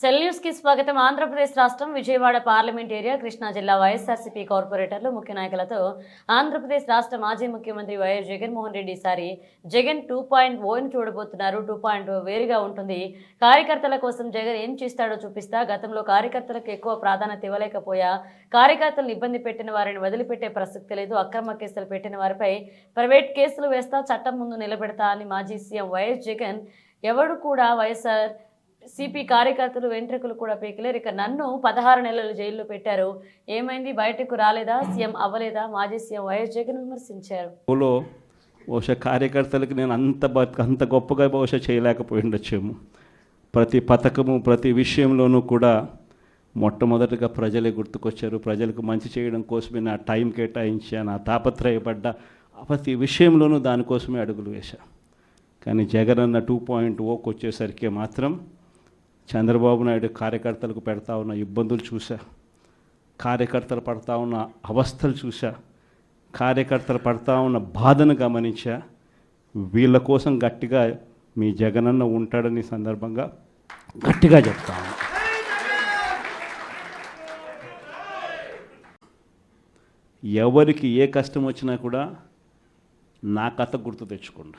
సెల్యూస్కి స్వాగతం ఆంధ్రప్రదేశ్ రాష్ట్రం Vijayawada parliament area Krishna జిల్లా వైఎస్ఆర్సీపీ కార్పొరేటర్లు ముఖ్య నాయకులతో ఆంధ్రప్రదేశ్ రాష్ట్ర మాజీ ముఖ్యమంత్రి వైఎస్ జగన్మోహన్ రెడ్డి ఈసారి జగన్ టూ పాయింట్ ఓని చూడబోతున్నారు. టూ పాయింట్ వేరుగా ఉంటుంది. కార్యకర్తల కోసం జగన్ ఏం చేస్తాడో చూపిస్తా గతంలో కార్యకర్తలకు ఎక్కువ ప్రాధాన్యత ఇవ్వలేకపోయా కార్యకర్తలను ఇబ్బంది పెట్టిన వారిని వదిలిపెట్టే ప్రసక్తి లేదు అక్రమ కేసులు పెట్టిన వారిపై ప్రైవేట్ కేసులు వేస్తా చట్టం ముందు నిలబెడతా అని మాజీ సీఎం వైఎస్ జగన్ ఎవడు కూడా వైఎస్ఆర్ సిపి కార్యకర్తలు వెంట్రుకలు కూడా పీకలేరు. ఇక నన్ను పదహారు నెలలు జైల్లో పెట్టారు. ఏమైంది? బయటకు రాలేదా? సీఎం అవ్వలేదా? మాజీ సీఎం వైఎస్ జగన్ విమర్శించారు. బహుశా కార్యకర్తలకు నేను అంత అంత గొప్పగా బహుశా చేయలేకపోయి ఉండొచ్చేమో ప్రతి పథకము ప్రతి విషయంలోనూ కూడా మొట్టమొదటిగా ప్రజలే గుర్తుకొచ్చారు. ప్రజలకు మంచి చేయడం కోసమే నా టైం కేటాయించా నా తాపత్రయపడ్డ ప్రతి విషయంలోనూ దానికోసమే అడుగులు వేశా. కానీ జగన్ అన్న టూ పాయింట్ ఓకి వచ్చేసరికి మాత్రం చంద్రబాబు నాయుడు కార్యకర్తలకు పెడతా ఉన్న ఇబ్బందులు చూసా కార్యకర్తలు పడతా ఉన్న అవస్థలు చూసా కార్యకర్తలు పడతా ఉన్న బాధను గమనించా. వీళ్ళ కోసం గట్టిగా మీ జగనన్న ఉంటాడని సందర్భంగా గట్టిగా చెప్తాను ఎవరికి ఏ కష్టం వచ్చినా కూడా నా కథ గుర్తు తెచ్చుకోండి.